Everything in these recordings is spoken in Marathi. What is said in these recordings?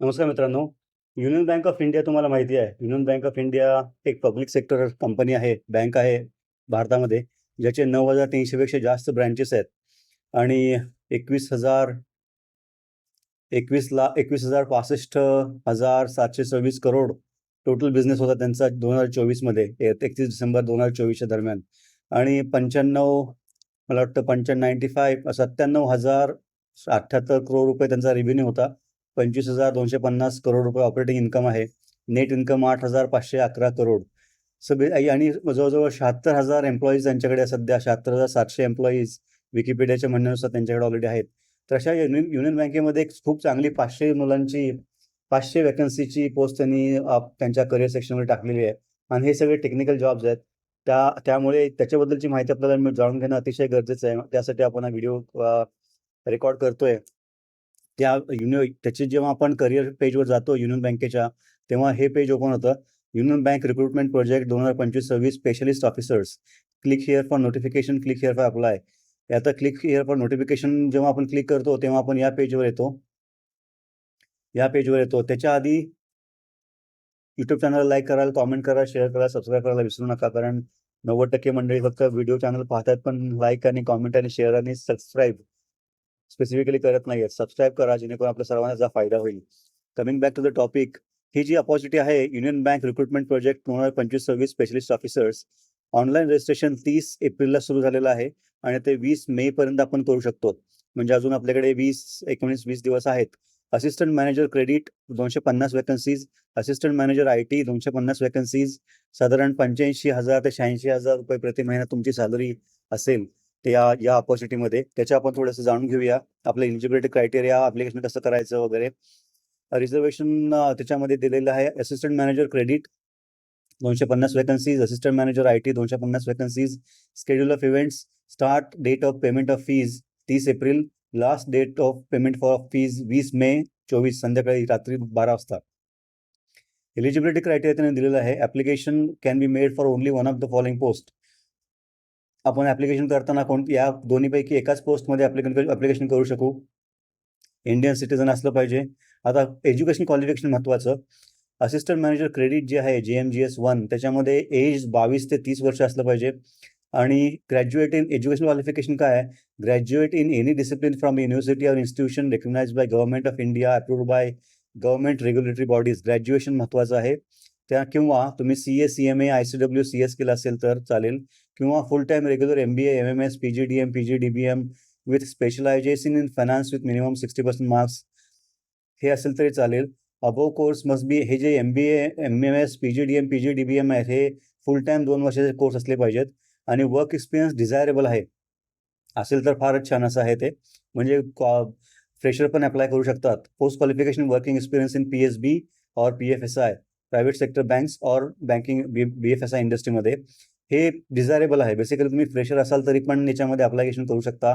नमस्कार मित्रांनो. युनियन बँक ऑफ इंडिया तुम्हाला माहिती आहे. युनियन बँक ऑफ इंडिया एक पब्लिक सेक्टर कंपनी आहे. बँक आहे भारतामध्ये ज्याचे नऊ हजार तीनशेपेक्षा जास्त ब्रँचेस आहेत. आणि एकवीस हजार एकवीस ला एकवीस हजार पासष्ट हजार सातशे सव्वीस करोड टोटल बिझनेस होता त्यांचा दोन हजार चोवीसमध्ये एकतीस डिसेंबर दोन हजार चोवीसच्या दरम्यान. आणि पंच्याण्णव मला वाटतं पंच्याण्णव नाईन्टी फाय सत्त्याण्णव हजार अठ्ठ्याहत्तर करोड रुपये त्यांचा रेव्हेन्यू होता. पंचवीस हजार दोनशे पन्नास करोड रुपये ऑपरेटिंग इन्कम आहे. नेट इन्कम आठ हजार पाचशे अकरा करोड. सब आई- आणि जवळजवळ शहात्तर हजार एम्प्लॉईज त्यांच्याकडे सध्या शहात्तर हजार सातशे एम्प्लॉईज विकिपीडियाच्या म्हणण्यानुसार त्यांच्याकडे ऑलरेडी आहेत. तर अशा युनियन युनियन बँकेमध्ये खूप चांगली पाचशे मुलांची पाचशे वॅकन्सीची पोस्ट त्यांनी त्यांच्या करिअर सेक्शनमध्ये टाकलेली आहे. आणि हे सगळे टेक्निकल जॉब्स आहेत. त्या त्यामुळे त्याच्याबद्दलची माहिती आपल्याला जाणून घेणं अतिशय गरजेचं आहे. त्यासाठी आपण हा व्हिडिओ रेकॉर्ड करतोय. त्या युनियन त्याचे जेव्हा आपण करिअर पेजवर जातो युनियन बँकेच्या तेव्हा हे पेज ओपन होतं. युनियन बँक रिक्रुटमेंट प्रोजेक्ट दोन हजार पंचवीस सव्वीस specialist officers click here for notification click here for apply आता क्लिक हिअर फॉर नोटिफिकेशन जेव्हा आपण क्लिक करतो तेव्हा आपण या पेजवर येतो. या पेजवर येतो. त्याच्या आधी युट्यूब चॅनल लाईक कराल कॉमेंट करा शेअर करा सबस्क्राईब करायला विसरू नका. कारण नव्वद टक्के मंडळी फक्त व्हिडिओ चॅनल पाहतात पण लाईक आणि कॉमेंट आणि शेअर आणि सबस्क्राईब स्पेसिफिकली करत नाही आहेत सबस्क्राईब करा जेणेकरून आपल्या सर्वांना फायदा होईल. Coming back to the topic ही जी अपॉर्च्युनिटी आहे युनियन बँक रिक्रुटमेंट प्रोजेक्ट दोन हजार पंचवीस सव्वीस स्पेशलिस्ट ऑफिसर्स ऑनलाईन रजिस्ट्रेशन तीस एप्रिलला सुरू झालेलं आहे आणि ते वीस मे पर्यंत आपण करू शकतो. म्हणजे अजून आपल्याकडे वीस एकोणीस वीस दिवस आहेत. असिस्टंट मॅनेजर क्रेडिट दोनशे पन्नास vacancies assistant manager I T दोनशे पन्नास वॅकन्सीज साधारण पंच्याऐंशी हजार ते शहाऐंशी हजार रुपये प्रति महिना तुमची सॅलरी असेल. ते या या ऑपॉर्च्युनिटीमध्ये त्याच्या आपण थोडंसं जाणून घेऊया. आपलं एलिजिबिलिटी क्रायटेरिया अप्लिकेशन कसं करायचं वगैरे. रिझर्वेशन त्याच्यामध्ये दिलेलं आहे असिस्टंट मॅनेजर क्रेडिट दोनशे पन्नास vacancies assistant manager I T दोनशे पन्नास vacancies schedule of events start date of payment of fees तीस April. Last date of payment for fees वीस मे चोवीस संध्याकाळी रात्री बारा वाजता. एलिजिबिलिटी क्रायटेरिया त्याने दिलेलं आहे. Application can be made for only one of the following post आपण ॲप्लिकेशन करताना कोण या दोन्हीपैकी एकाच पोस्टमध्ये ॲप्लिकेशन ॲप्लिकेशन करू शकू. इंडियन सिटीजन असलं पाहिजे. आता एज्युकेशन क्वालिफिकेशन महत्त्वाचं असिस्टंट मॅनेजर क्रेडिट जे आहे जे एम जी एस वन त्याच्यामध्ये एज बावीस ते तीस वर्ष असलं पाहिजे. आणि ग्रॅज्युएट इन एज्युकेशन क्वालिफिकेशन काय आहे? Graduate in any discipline from university or institution recognize by government of India approve by government regulatory bodies graduation महत्त्वाचं आहे. त्या किंवा तुम्ही C A C M A I C W C S केलं असेल तर चालेल. किंवा full time regular M B A M M S P G D M P G D B M with specialization in finance with minimum sixty percent marks हे असेल तरी चालेल. अबो कोर्स मस्ट बी हे जे M B A M M S P G D M P G D B M आहेत हे फुल टाईम दोन वर्षाचे कोर्स असले पाहिजेत. आणि वर्क एक्सपिरियन्स डिझायरेबल आहे. असेल तर फारच छान असं आहे ते. म्हणजे फ्रेशर पण अप्लाय करू शकतात. Post qualification working experience in P S B और P F S I private sector banks और banking B B F S I इंडस्ट्रीमध्ये हे डिझायरेबल आहे. बेसिकली तुम्ही फ्रेशर असाल तरी पण याच्यामध्ये अप्लिकेशन करू शकता.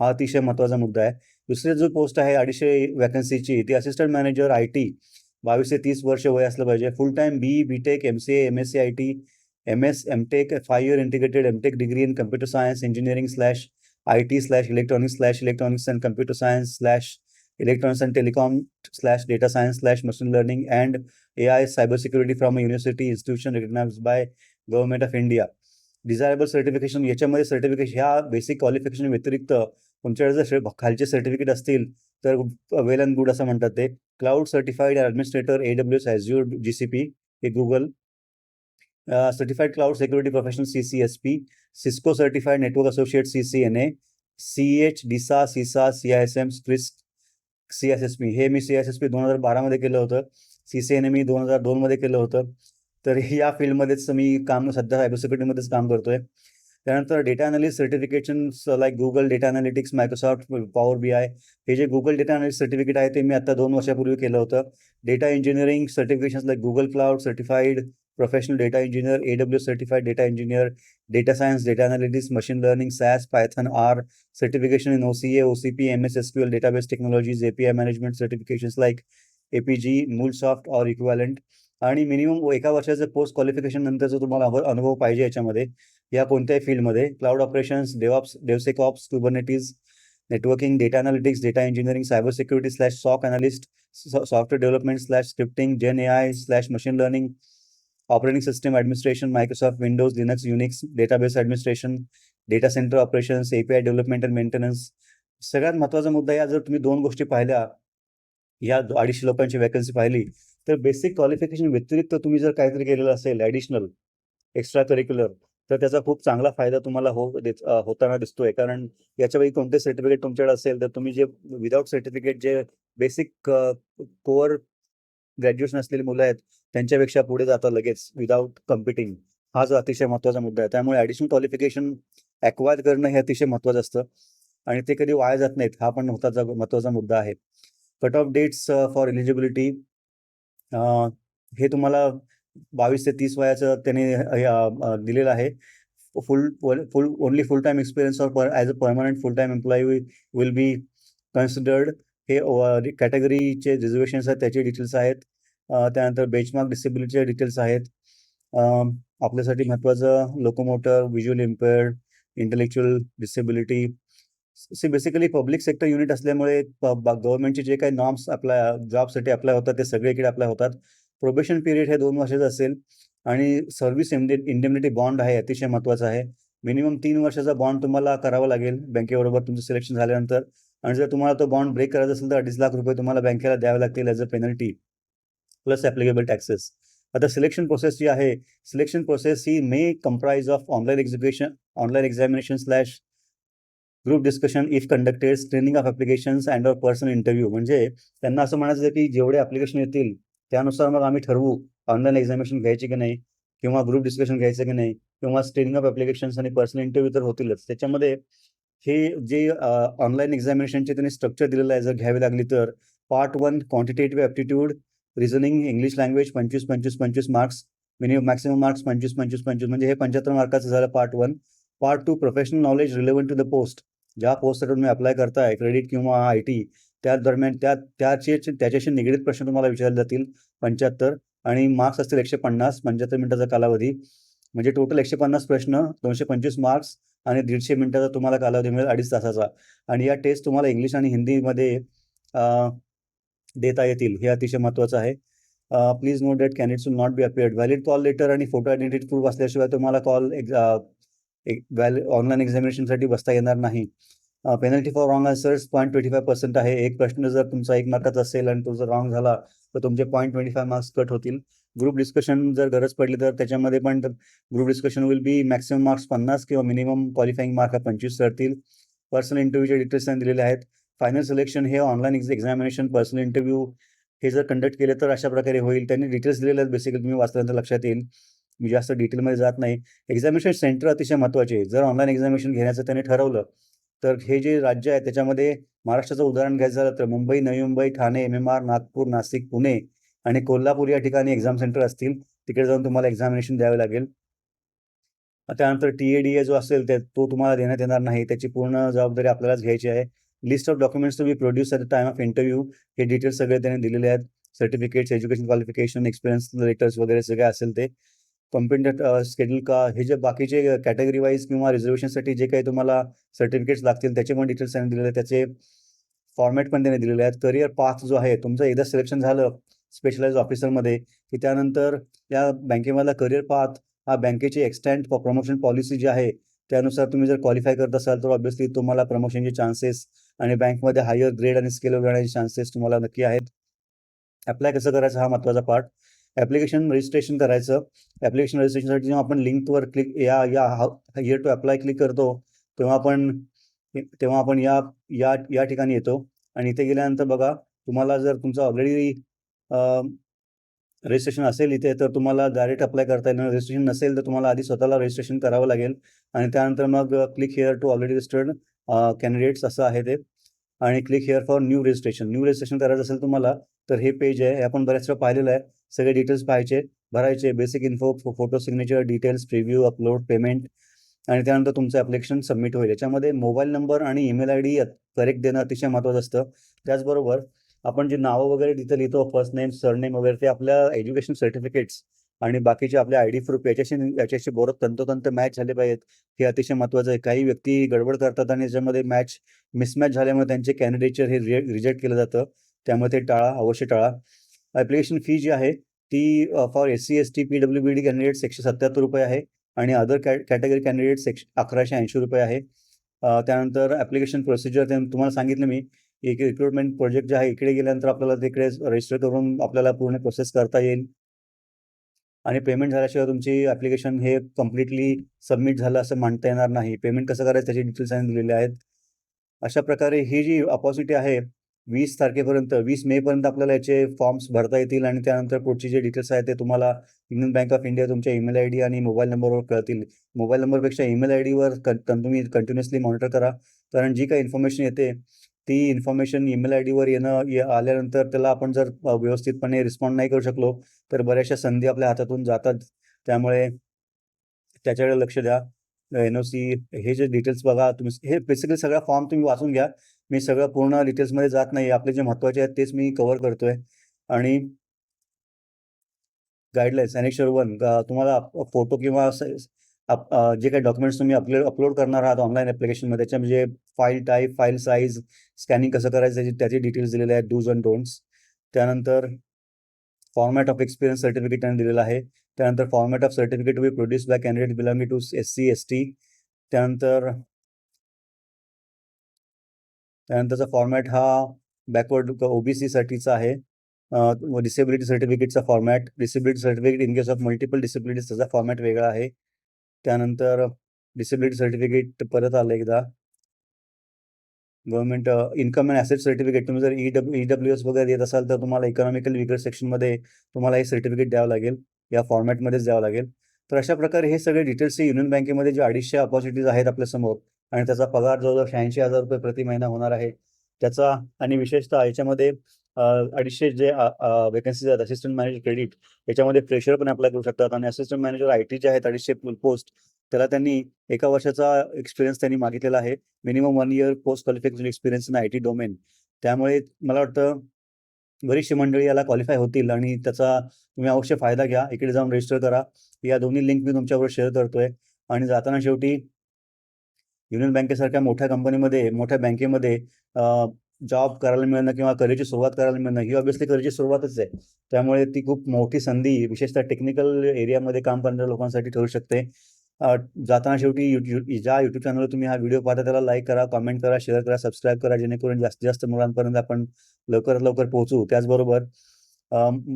हा अतिशय महत्त्वाचा मुद्दा आहे. दुसरी जो पोस्ट आहे अडीचशे वॅकन्सीची ती असिस्टंट मॅनेजर आय टी बावीस ते तीस वर्ष वय असलं पाहिजे. Full time B B tech M C M S C I T M S M tech five year integrated M tech degree in computer science engineering slash I T slash electronics slash electronics and computer science slash electronics and telecom slash data science slash machine learning and A I cyber security from university institution recognize by government of India desirable certification याच्यामध्ये सर्टिफिकेशन ह्या बेसिक क्वालिफिकेशन व्यतिरिक्त तुमच्याकडे जर खालचे सर्टिफिकेट असतील तर वेल अँड गुड असं म्हणतात ते. Cloud certified administrator A W S azure G C P हे Google certified cloud security professional C C S P Cisco certified network associate C C N A C H डिसा CISA C I S M स्क्रिस्ट C S S P हे मी सी एस एस पी दोन हजार बारामध्ये केलं होतं. सी सी एन ए मी दोन हजार दोनमध्ये केलं होतं. तर या फील्डमध्येच मी काम सध्या सायबर सिक्युरिटीमध्येच काम करतोय. त्यानंतर data analyst certification like Google data analytics Microsoft power B I हे जे गुगल डेटा अनालिस्ट सर्टिफिकेट आहे ते मी आता दोन वर्षापूर्वी केलं होतं. Data engineering certification like Google cloud certified professional data engineer A W certified data engineer data science data analytics machine learning SAS Python R certification in O C A O C P M S S Q L database technologies API P I management certifications like A P G MuleSoft or equivalent आणि मिनिमम एका वर्षाचं पोस्ट क्वालिफिकेशन नंतरचा तुम्हाला अनुभव पाहिजे याच्यामध्ये. या कोणत्याही फील्डमध्ये. Cloud operations DevOps DevSecOps Kubernetes networking data analytics data engineering cyber security slash SOC analyst software development slash scripting gen A I slash machine learning operating system administration Microsoft Windows Linux Unix database administration data center operations API development and maintenance सगळ्यात महत्त्वाचा मुद्दा या जर तुम्ही दोन गोष्टी पाहिल्या या अडीचशे लोकांची वॅकन्सी पाहिली तर बेसिक क्वालिफिकेशन व्यतिरिक्त तुम्ही जर काहीतरी केलेलं असेल ॲडिशनल एक्स्ट्रा करिक्युलर तर त्याचा खूप चांगला फायदा तुम्हाला हो देत- होताना दिसतोय. कारण याच्यापैकी कोणते सर्टिफिकेट तुमच्याकडे असेल तर तुम्ही जे विदाऊट सर्टिफिकेट जे बेसिक कोअर ग्रॅज्युएशन असलेली मुलं आहेत त्यांच्यापेक्षा पुढे जातं लगेच विदाऊट कम्पिटिंग हा जो अतिशय महत्त्वाचा मुद्दा आहे. त्यामुळे ॲडिशनल क्वालिफिकेशन ॲक्वायर करणं हे अतिशय महत्त्वाचं असतं. आणि ते कधी वाया जात नाहीत. हा पण महत्त्वाचा महत्त्वाचा मुद्दा आहे. Cut off dates for eligibility हे तुम्हाला बावीस ते तीस वयाचं त्याने दिलेलं आहे. Full full only full time experience or as a permanent full time employee will be considered हे uh, कॅटेगरीचे रिझर्वेशन्स आहेत त्याचे डिटेल्स आहेत. त्यानंतर बेंचमार्क डिसेबिलिटीचे डिटेल्स आहेत. आपल्यासाठी महत्त्वाचं locomotor visual impaired intellectual disability C basically public sector unit असल्यामुळे गव्हर्नमेंटचे जे काही नॉर्म्स अप्लाय जॉबसाठी अप्लाय होतात ते सगळे इकडे अप्लाय होतात. प्रोबेशन पिरियड हे दोन वर्षाचं असेल आणि सर्व्हिस इंडे इंडेमिनिटी बॉन्ड आहे अतिशय महत्त्वाचा आहे. मिनिमम तीन वर्षाचा बॉन्ड तुम्हाला करावा लागेल बँकेबरोबर तुमचं सिलेक्शन झाल्यानंतर. आणि जर तुम्हाला तो बॉन्ड ब्रेक करायचा असेल तर अडीच लाख रुपये तुम्हाला बँकेला द्यावे लागतील as a penalty plus applicable taxes आता सिलेक्शन प्रोसेस जी आहे selection process he may comprise of online execution online examination slash group discussion if conducted screening of applications and or personal interview म्हणजे त्यांना असं म्हणायचं आहे की जेवढे ॲप्लिकेशन येतील त्यानुसार मग आम्ही ठरवू ऑनलाईन एक्झामिनेशन घ्यायची की नाही किंवा ग्रुप डिस्कशन घ्यायचं की नाही किंवा स्क्रीनिंग ऑफ ॲप्लिकेशन्स आणि पर्सनल इंटरव्ह्यू तर होतीलच. त्याच्यामध्ये हे जे ऑनलाईन एक्झामिनेशनचे त्यांनी स्ट्रक्चर दिलेलं आहे जर घ्यावी लागली तर part one quantitative aptitude reasoning English language पंचवीस पंचवीस पंचवीस मार्क्स मिनिमम मॅक्सिमम मार्क्स पंचवीस पंचवीस पंचवीस. म्हणजे हे पंच्याहत्तर मार्काचं झालं part one part two professional knowledge relevant to the post ज्या पोस्टसाठी तुम्ही अप्लाय करताय क्रेडिट किंवा आय टी त्या दरम्यान त्या त्याचे त्याच्याशी निगडीत प्रश्न तुम्हाला विचारले जातील पंच्याहत्तर. आणि मार्क्स असतील एकशे पन्नास पंच्याहत्तर मिनिटाचा कालावधी. म्हणजे टोटल एकशे पन्नास प्रश्न दोनशे पंचवीस मार्क्स आणि दीडशे मिनिटाचा तुम्हाला कालावधी मिळेल अडीच तासाचा. आणि या टेस्ट तुम्हाला इंग्लिश आणि हिंदीमध्ये देता येतील हे अतिशय महत्त्वाचं आहे. Please note can candidates will not be appeared valid call letter आणि फोटो आयडेंटिटी प्रूफ असल्याशिवाय तुम्हाला कॉल एक व्हॅल ऑनलाईन एक्झामिनेशनसाठी बसता येणार नाही. Penalty for wrong answers point twenty five percent आहे. एक प्रश्न जर तुमचा एक मार्काचा असेल आणि तो जर रॉंग झाला तर तुमचे point twenty five marks cut होतील. ग्रुप डिस्कशन जर गरज पडली तर त्याच्यामध्ये पण group discussion will be maximum marks पन्नास किंवा मिनिमम क्वालिफाईंग मार्क हा पंचवीस ठरतील. पर्सनल इंटरव्ह्यूचे डिटेल्स त्यांनी दिलेले आहेत. फायनल सिलेक्शन हे ऑनलाईन एक्झामिनेशन पर्सनल इंटरव्ह्यू हे जर कंडक्ट केले तर अशा प्रकारे होईल. त्यांनी डिटेल्स दिलेले आहेत बेसिकली तुम्ही वाचल्यानंतर लक्षात येईल. मी जास्त डिटेलमध्ये जात नाही. एक्झामिनेशन सेंटर अतिशय महत्त्वाचे आहे जर ऑनलाईन एक्झामिनेशन घेण्याचं त्यांनी ठरवलं तर हे जे राज्य आहे त्याच्यामध्ये महाराष्ट्राचं उदाहरण घ्यायचं झालं तर Mumbai Navi Mumbai Thane M M R Nagpur Nashik Pune आणि कोल्हापूर या ठिकाणी एक्झाम सेंटर असतील. तिकडे जाऊन तुम्हाला एक्झामिनेशन द्यावे लागेल. त्यानंतर टी ए डी ए जो असेल ते तो तुम्हाला देण्यात येणार नाही. त्याची पूर्ण जबाबदारी आपल्यालाच घ्यायची आहे. List of documents to be produce at the time of interview हे डिटेल्स सगळे त्यांनी दिलेले आहेत. Certificates education qualification experience letters वगैरे सगळे असेल ते. कम्प्युटर स्केड्यूल का हे जे बाकीचे कॅटेगरी वाईज किंवा रिझर्वेशनसाठी जे काही तुम्हाला सर्टिफिकेट्स लागतील त्याचे पण डिटेल्स त्यांनी दिलेले आहेत. त्याचे फॉर्मॅट पण त्यांनी दिलेले आहेत. करिअर पाथ जो आहे तुमचं एकदा सिलेक्शन झालं स्पेशलाइज ऑफिसरमध्ये की त्यानंतर या बँकेमधला करिअर पाथ हा बँकेची एक्सटेंट प्रमोशन पॉलिसी जी आहे त्यानुसार तुम्ही जर क्वालिफाय करत असाल तर ऑब्व्हियसली तुम्हाला प्रमोशनचे चान्सेस आणि बँकमध्ये हायर ग्रेड आणि स्केलवर जाण्याचे चान्सेस तुम्हाला नक्की आहेत. अप्लाय कसं करायचं हा महत्त्वाचा पार्ट ॲप्लिकेशन रजिस्ट्रेशन करायचं. ॲप्लिकेशन रजिस्ट्रेशनसाठी जेव्हा आपण लिंकवर क्लिक या या हिअर टू अप्लाय क्लिक करतो तेव्हा आपण तेव्हा आपण या या या ठिकाणी येतो. आणि इथे गेल्यानंतर बघा तुम्हाला जर तुमचं ऑलरेडी रजिस्ट्रेशन असेल इथे तर तुम्हाला डायरेक्ट अप्लाय करता येणार. रजिस्ट्रेशन नसेल तर तुम्हाला आधी स्वतःला रजिस्ट्रेशन करावं लागेल. आणि त्यानंतर मग click here to already registered candidates असं आहे ते. आणि click here for new registration new registration करायचं असेल तुम्हाला तर हे पेज आहे. हे आपण बऱ्याच वेळा पाहिलेलं आहे. सगळे डिटेल्स पाहायचे भरायचे basic info photo signature details preview upload payment आणि त्यानंतर तुमचं ॲप्लिकेशन सबमिट होईल. याच्यामध्ये मोबाईल नंबर आणि ईमेल आय डी करेक्ट देणं अतिशय महत्त्वाचं असतं. त्याचबरोबर आपण जे नावं वगैरे तिथं लिहितो फर्स्ट नेम सरनेम वगैरे ते आपल्या एज्युकेशन सर्टिफिकेट्स आणि बाकीचे आपले आय डी प्रूफ याच्याशी याच्याशी बरोबर तंतोतंत मॅच झाले पाहिजेत. हे अतिशय महत्वाचं आहे. काही व्यक्ती गडबड करतात आणि याच्यामध्ये मॅच मिसमॅच झाल्यामुळे त्यांचे कॅन्डिडेटचर हे रिजेक्ट केलं जातं. त्यामुळे ते टाळा अवश्य टाळा. ॲप्लिकेशन फी जी आहे ती for S C S T P W B D candidates एकशे सत्त्याहत्तर रुपये आहे आणि अदर कॅ कॅटेगरी कॅन्डिडेट्स एकशे अकराशे ऐंशी रुपये आहे. त्यानंतर ॲप्लिकेशन प्रोसिजर ते तुम्हाला सांगितलं मी. एक रिक्रुटमेंट प्रोजेक्ट जे आहे इकडे गेल्यानंतर आपल्याला तिकडे रजिस्टर करून आपल्याला पूर्ण प्रोसेस करता येईल. आणि पेमेंट झाल्याशिवाय तुमची ॲप्लिकेशन हे कम्प्लिटली सबमिट झालं असं मानता येणार नाही. पेमेंट कसं करायचं त्याचे डिटेल्स आणि दिलेले आहेत. अशा प्रकारे ही जी अपॉर्च्युनिटी आहे वीस तारखेपर्यंत वीस मेपर्यंत आपल्याला याचे फॉर्म्स भरता येतील आणि त्यानंतर पुढचे जे डिटेल्स आहेत ते तुम्हाला युनियन बँक ऑफ इंडिया तुमच्या ईमेल आय डी आणि मोबाईल नंबरवर कळतील. मोबाईल नंबरपेक्षा ईमेल आय डीवर कं तुम्ही कंटिन्युअसली मॉनिटर करा. कारण जी काही इन्फॉर्मेशन येते ती इन्फॉर्मेशन ईमेल आय डीवर येणं आल्यानंतर त्याला आपण जर व्यवस्थितपणे रिस्पॉन्ड नाही करू शकलो तर बऱ्याचशा संधी आपल्या हातातून जातात. त्यामुळे त्याच्याकडे लक्ष द्या. एन ओ सी हे जे डिटेल्स बघा तुम्ही हे बेसिकली सगळा फॉर्म तुम्ही वाचून घ्या. मी सगळं पूर्ण डिटेल्समध्ये जात नाही. आपले जे महत्त्वाचे आहेत तेच मी कव्हर करतोय. आणि गाईडलाईन्स अनेक्शर वन तुम्हाला फोटो किंवा जे काही डॉक्युमेंट्स तुम्ही अपलोड अपलोड करणार आहात ऑनलाईन ॲप्लिकेशनमध्ये त्याच्या म्हणजे file type file size scanning कसं करायचं, त्याचे डिटेल्स दिलेले आहेत डूज अँड डोंट्स त्यानंतर फॉर्मॅट ऑफ़ एक्सपिरियन्स सर्टिफिकेट त्यांनी दिलेलं आहे. त्यानंतर format of certificate to be produce by candidate belonging to S C S T त्यानंतर, त्यानंतरचा फॉर्मॅट हा बॅकवर्ड ओबीसीसाठीचा आहे. Disability सर्टिफिकेटचा format disability certificate in case of multiple disabilities त्याचा फॉर्मॅट वेगळा आहे. त्यानंतर डिसेबिलिटी सर्टिफिकेट परत आलं एकदा. Government income and asset certificate तुम्ही जर E W E W S वगैरे देत असाल तर तुम्हाला इकॉनॉमिकल विगर सेक्शनमध्ये तुम्हाला हे सर्टिफिकेट द्यावं लागेल. या फॉर्मॅटमध्येच द्यावं लागेल. तर अशा प्रकारे हे सगळे डिटेल्स हे युनियन बँकेमध्ये जे अडीचशे अपॉर्च्युनिटीज आहेत आपल्यासमोर आणि त्याचा पगार जवळजवळ शहाऐंशी हजार रुपये प्रति महिना होणार आहे. त्याचा आणि विशेषतः याच्यामध्ये अडीचशे जे वेकन्सीज आहेत असिस्टंट मॅनेजर क्रेडिट याच्यामध्ये फ्रेशर पण अप्लाय करू शकतात. आणि असिस्टंट मॅनेजर आय टीचे आहेत अडीचशे पोस्ट त्याला त्यांनी एका वर्षाचा एक्सपिरियन्स त्यांनी मागितलेला आहे. Minimum one year post qualification experience in I T domain त्यामुळे मला वाटतं बरीचशी मंडळी याला क्वालिफाय होतील आणि त्याचा तुम्ही अवश्य फायदा घ्या. इकडे जाऊन रजिस्टर करा. या दोन्ही लिंक मी तुमच्याबरोबर शेअर करतोय. आणि जाताना शेवटी युनियन बँकेसारख्या मोठ्या कंपनीमध्ये मोठ्या बँकेमध्ये जॉब करायला मिळणं किंवा करिअरची सुरुवात करायला मिळणं ही ऑब्व्हियसली करिअरची सुरुवातच आहे. त्यामुळे ती खूप मोठी संधी विशेषतः टेक्निकल एरियामध्ये काम करणाऱ्या लोकांसाठी ठरू शकते. जाताना शेवटी यू ज्या युट्यूब चॅनलवर तुम्ही हा व्हिडिओ पाहता त्याला लाईक करा कमेंट करा शेअर करा सबस्क्राईब करा जेणेकरून जास्तीत जास्त मुलांपर्यंत आपण लवकरात लवकर पोहोचू. त्याचबरोबर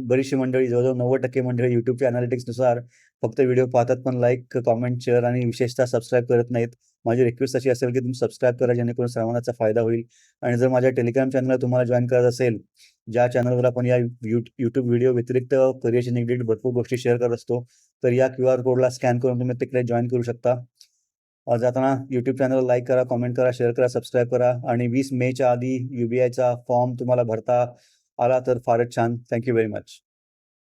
बरीचशी मंडळी जवळजवळ नव्वद टक्के मंडळी युट्यूबच्या अनालिटिक्सनुसार फक्त व्हिडिओ पाहतात पण लाईक कॉमेंट शेअर आणि विशेषतः सबस्क्राईब करत नाहीत. माझी रिक्वेस्ट अशी असेल की तुम्ही सबस्क्राईब करा जेणेकरून सर्वांचा फायदा होईल. आणि जर माझ्या टेलिग्राम चॅनलला तुम्हाला जॉईन करायचं असेल ज्या चॅनलवर आपण या यू यूट्यूब व्हिडिओ व्यतिरिक्त करिअरशी निगडीत भरपूर गोष्टी शेअर करत असतो तर या क्यू आर कोडला स्कॅन करून तुम्ही तिकडे जॉईन करू शकता. जाताना यूट्यूब चॅनल लाईक करा कॉमेंट करा शेअर करा सबस्क्राईब करा. आणि वीस मेच्या आधी यू बी आयचा फॉर्म तुम्हाला भरता आला तर फारच छान. Thank you very much